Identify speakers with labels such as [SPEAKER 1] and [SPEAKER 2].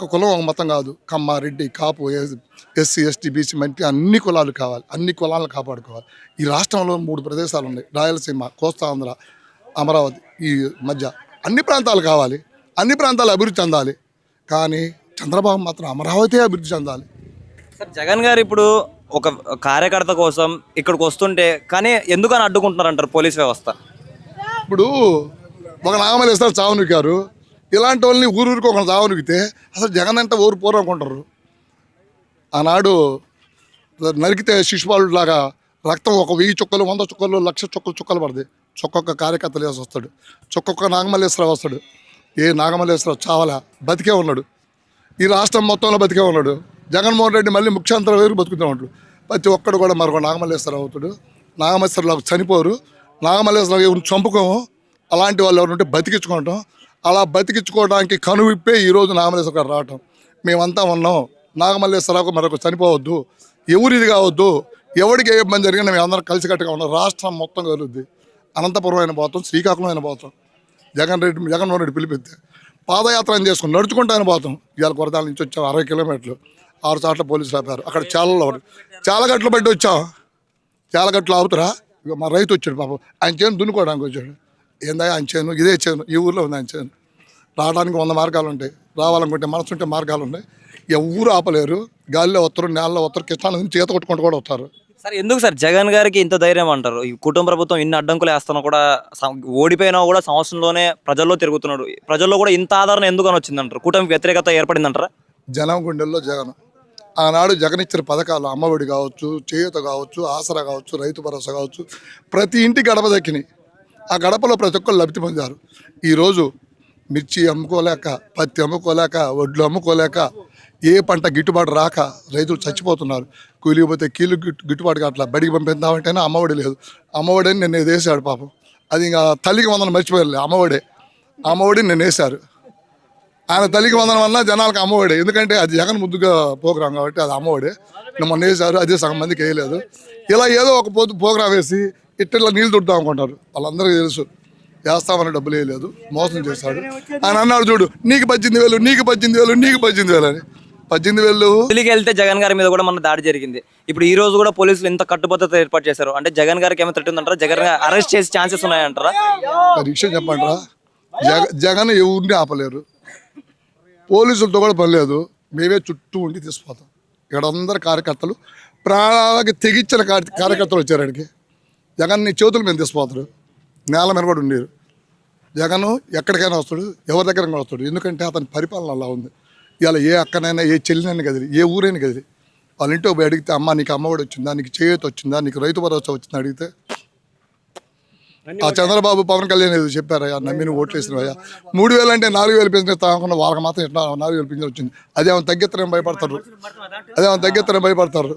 [SPEAKER 1] ఒక కులం ఒక మతం కాదు. Kamma Reddy Kapu SC ST BC మంటి అన్ని కులాలు కావాలి. అన్ని కులాలను కాపాడుకోవాలి. ఈ రాష్ట్రంలో మూడు ప్రదేశాలు ఉన్నాయి. రాయలసీమ కోస్తాంధ్ర అమరావతి ఈ మధ్య. అన్ని ప్రాంతాలు కావాలి. అన్ని ప్రాంతాలు అభివృద్ధి చెందాలి. కానీ చంద్రబాబు మాత్రం అమరావతి అభివృద్ధి చెందాలి.
[SPEAKER 2] సార్ జగన్ గారు ఇప్పుడు ఒక కార్యకర్త కోసం ఇక్కడికి వస్తుంటే కానీ ఎందుకని అడ్డుకుంటున్నారు అంటారు పోలీస్ వ్యవస్థ?
[SPEAKER 1] ఇప్పుడు ఒక నాగమల్లి ఇస్తారు చావునికారు ఇలాంటి వాళ్ళని ఊరూరికి ఒక దావనిగితే అసలు జగన్ అంటే ఊరు పోరు ఆనాడు నరికితే శిశుపాలుడు లాగా రక్తం ఒక వెయ్యి చుక్కలు వంద చుక్కలు లక్ష చుక్కలు చుక్కలు పడతాయి. చొక్కొక్క కార్యకర్తలు వేసి వస్తాడు. చొక్కొక్క నాగమల్లేశ్వరరావు వస్తాడు. ఏ నాగమల్లేశ్వరరావు చావలా? బతికే ఉన్నాడు. ఈ రాష్ట్రం మొత్తంలో బతికే ఉన్నాడు. జగన్మోహన్ రెడ్డి మళ్ళీ ముఖ్యాంతరం వేరు బతుకుతూ ఉంటాడు ప్రతి ఒక్కడు కూడా మరొక నాగమల్లేశ్వరరావు అవుతాడు. నాగమల్లేశ్వరరావు చనిపోరు. నాగమల్లేశ్వరరావు ఎవరిని చంపుకోము. అలాంటి వాళ్ళు ఎవరు ఉంటే బతికించుకోవటం అలా బతికించుకోవడానికి కనువిప్పే ఈరోజు నాగమల్లేశ్వర గారు రావటం. మేమంతా ఉన్నాం. నాగమల్లేశ్వరరావుకు మరొక చనిపోవద్దు. ఎవరు ఇది కావద్దు. ఎవరికి ఏ ఇబ్బంది జరిగినా మేము అందరం కలిసికట్టుగా ఉన్నాం. రాష్ట్రం మొత్తం కలుద్ది అనంతపురం అయిన పోతాం. శ్రీకాకుళం అయిన పోతాం. జగన్ రెడ్డి జగన్మోహన్ రెడ్డి పిలిపిస్తే పాదయాత్ర అని చేసుకుని నడుచుకుంటూ ఆయన పోతాం. ఇవాళ కొరదాల నుంచి వచ్చాం. అరవై కిలోమీటర్లు. ఆరు చాట్ల పోలీసులు ఆపారు. అక్కడ చాలా చాలా గట్లు బట్టి వచ్చాం చాలా గట్లు ఆపుతారా మా రైతు వచ్చాడు పాపం. ఆయన చేను దున్నుకోవడానికి వచ్చాడు. ఏందా ఆయన చేను? ఇదే చేను. ఈ ఊర్లో ఉంది ఆయన చేను. రావడానికి వంద మార్గాలు ఉంటాయి. రావాలనుకుంటే మనసు ఉంటే మార్గాలు ఉన్నాయి ఎవరు ఆపలేరు. గాలిలో వస్తారు నేలలో వస్తారు కృష్ణా నుంచి చేత కొట్టుకుంటూ కూడా వస్తారు.
[SPEAKER 2] సార్ ఎందుకు సార్? జగన్ గారికి ఇంత ధైర్యం అంటారు. ఈ కుటుంబ ప్రభుత్వం ఇన్ని అడ్డంకులు వేస్తున్నా కూడా ఓడిపోయినా కూడా సంవత్సరంలోనే ప్రజల్లో తిరుగుతున్నాడు. ప్రజల్లో కూడా ఇంత ఆదరణ ఎందుకని వచ్చిందంటారు? కూటమి వ్యతిరేకత ఏర్పడిందంటారా?
[SPEAKER 1] జనం గుండెల్లో జగన్. ఆనాడు జగన్ ఇచ్చిన పథకాలు అమ్మఒడి కావచ్చు చేయూత కావచ్చు ఆసరా కావచ్చు రైతు భరోసా కావచ్చు ప్రతి ఇంటి గడప దక్కినాయి. ఆ గడపలో ప్రతి ఒక్కరు లబ్ధి పొందారు. ఈరోజు మిర్చి అమ్ముకోలేక పత్తి అమ్ముకోలేక వడ్లు అమ్ముకోలేక ఏ పంట గిట్టుబాటు రాక రైతులు చచ్చిపోతున్నారు. కూలికి పోతే కీలు గిట్టు గిట్టుబాటు అట్లా బడికి పంపిద్దామంటేనే అమ్మఒడి లేదు. అమ్మఒడి అని నిన్న వేసాడు పాపం. అది ఇంకా తల్లికి వందన మర్చిపోయారు అమ్మఒడే. అమ్మఒడి నేను వేశారు. ఆయన తల్లికి వందనం వల్ల జనాలకు అమ్మఒడే. ఎందుకంటే అది జగన్ ముద్దుగా ప్రోగ్రాం కాబట్టి అది అమ్మఒడే. మొన్న వేశారు అదే సగం మందికి వేయలేదు. ఇలా ఏదో ఒక పొద్దు ప్రోగ్రాం వేసి ఇట్లా నీళ్ళు తుడతాం అనుకుంటారు. వాళ్ళందరికీ తెలుసు. వేస్తామని డబ్బులు వేయలేదు మోసం చేశాడు. ఆయన అన్నాడు చూడు నీకు పద్దెనిమిది వేలు నీకు పద్దెనిమిది వేలు నీకు పద్దెనిమిది వేలు అని. పద్దెనిమిది వేలు
[SPEAKER 2] ఢిల్లీకి వెళ్తే జగన్ గారి మీద కూడా మన దాడి జరిగింది. ఇప్పుడు ఈ రోజు కూడా పోలీసులు ఇంత కట్టుబద్ధత ఏర్పాటు చేశారు. అంటే జగన్ గారికి ఏమైనా థ్రెట్ ఉందంటారా? జగన్ గారు అరెస్ట్ చేసే ఛాన్సెస్ ఉన్నాయంటారా?
[SPEAKER 1] పరీక్ష చెప్పండి రా జగ జగన్ ఎవరిని ఆపలేరు. పోలీసులతో కూడా పని లేదు. మేమే చుట్టూ ఉండి తీసిపోతాం ఇక్కడ అందరు కార్యకర్తలు ప్రాణాలకి తెగించిన కార్య- కార్యకర్తలు వచ్చారు అక్కడికి జగన్ నీ చేతుల మీద తీసిపోతాడు నేల మీద కూడా ఉండేరు. జగన్ ఎక్కడికైనా వస్తాడు ఎవరి దగ్గర వస్తాడు. ఎందుకంటే అతని పరిపాలన అలా ఉంది. ఇవాళ ఏ అక్కనైనా ఏ చెల్లినైనా కదిలి ఏ ఊరైనా కదిలి వాళ్ళ ఇంటికి పోయి అడిగితే అమ్మ నీకు అమ్మఒడి వచ్చిందా? నీకు చేయూత వచ్చిందా? నీకు రైతు భరోసా వచ్చిందా? అడిగితే ఆ చంద్రబాబు పవన్ కళ్యాణ్ ఏదో చెప్పారయ్యా నమ్మి నువ్వు ఓట్లు వేసినవయ్యా మూడు వేలు అంటే నాలుగు వేలు పెంచిన తాగకుండా వాళ్ళకి మాత్రం నాలుగు వేలు పెంచిన వచ్చింది? అదే ఆమె తగ్గెత్తరని భయపడతారు. అదే ఆమె తగ్గెత్తరని భయపడతారు.